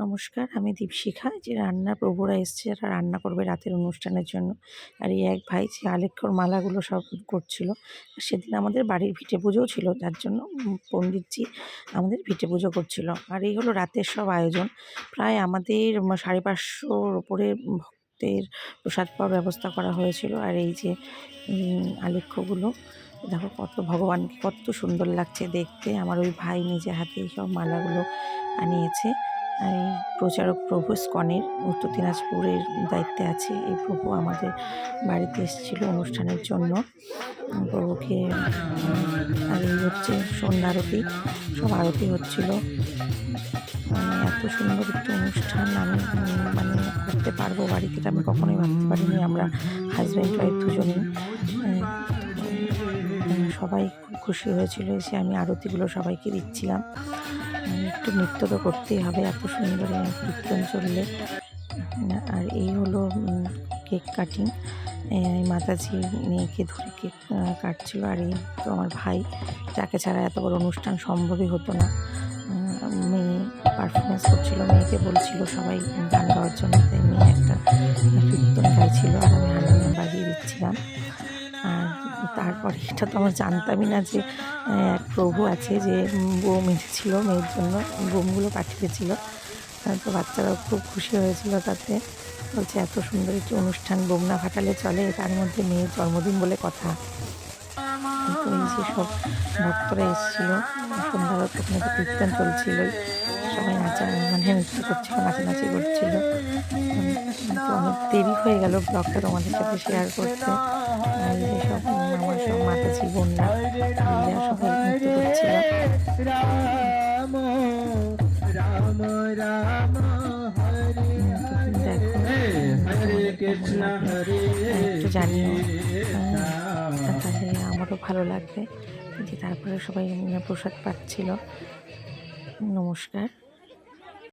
নমস্কার, আমি দীপশিখা। যে রান্নার প্রভুরা এসছে, যারা রান্না করবে রাতের অনুষ্ঠানের জন্য। আর এই এক ভাই, যে আলেখ্যর মালাগুলো সব করছিল সেদিন আমাদের বাড়ির ভিটে পুজোও ছিল, যার জন্য পণ্ডিতজি আমাদের ভিটে পুজো করছিল। আর এই হলো রাতের সব আয়োজন। প্রায় আমাদের সাড়ে পাঁচশোর ওপরে ভক্তের প্রসাদ পাওয়ার ব্যবস্থা করা হয়েছিল। আর এই যে আলেখ্যগুলো দেখো কত ভগবানকে, কত সুন্দর লাগছে দেখতে। আমার ওই ভাই নিজে হাতে সব মালাগুলো আনিয়েছে। প্রচারক প্রভু স্কনের উত্তর দিনাজপুরের দায়িত্বে আছে। এই প্রভু আমাদের বাড়িতে এসেছিল অনুষ্ঠানের জন্য। প্রভুকে আর এই হচ্ছে সন্ধ্যা আরতি, সব আরতি হচ্ছিল। মানে এত সুন্দর একটি অনুষ্ঠান আমি মানে করতে পারব বাড়িতে আমি কখনোই ভাবতে পারিনি। আমরা হাজব্যান্ড ওয়াইফ দুজনেই সবাই খুব খুশি হয়েছিল এসে আমি আরতিগুলো সবাইকে দিচ্ছিলাম। একটু নৃত্য তো করতেই হবে, এত সুন্দর কীর্তন চললে। আর এই হলো কেক কাটিং। মাতাজি মেয়েকে ধরে কেক কাটছিল, আর এই তো আমার ভাই। যাকে ছাড়া এত বড় অনুষ্ঠান সম্ভবই হতো না। মেয়ে পারফরমেন্স করছিল, মেয়েকে বলছিল সবাই গান গাওয়ার জন্য, তাই মেয়ে একটা কীর্তন গাইছিল, আর আমি হারমোনিয়াম বাজিয়ে দিচ্ছিলাম। তারপরে এটা তো আমার জানতামই না যে এক প্রভু আছে যে বোম এসেছিল মেয়ের জন্য, বোমগুলো পাঠিয়েছিল। তো বাচ্চারাও খুব খুশি হয়েছিল তাতে। বলছে, এত সুন্দর একটি অনুষ্ঠান বোমনা ফাটালে চলে, তার মধ্যে মেয়ের জন্মদিন বলে কথা। তো যে সব ভক্তরা এসেছিল সন্ধ্যাবেলা ওখানে তো কীর্তন চলছিল। সবাই নাচা মানে নৃত্য করছিল নাচানাচি করছিল। তো অনেক দেরি হয়ে গেল ব্লগটা তোমাদের সাথে শেয়ার করতে। আর সব আমার সব মাতাজি বোনরা সবাই নৃত্য করছিল। তো দেখো। একটু জানিও। ভালো লাগবে। যে তারপরে সবাই প্রসাদ পাচ্ছিল। নমস্কার।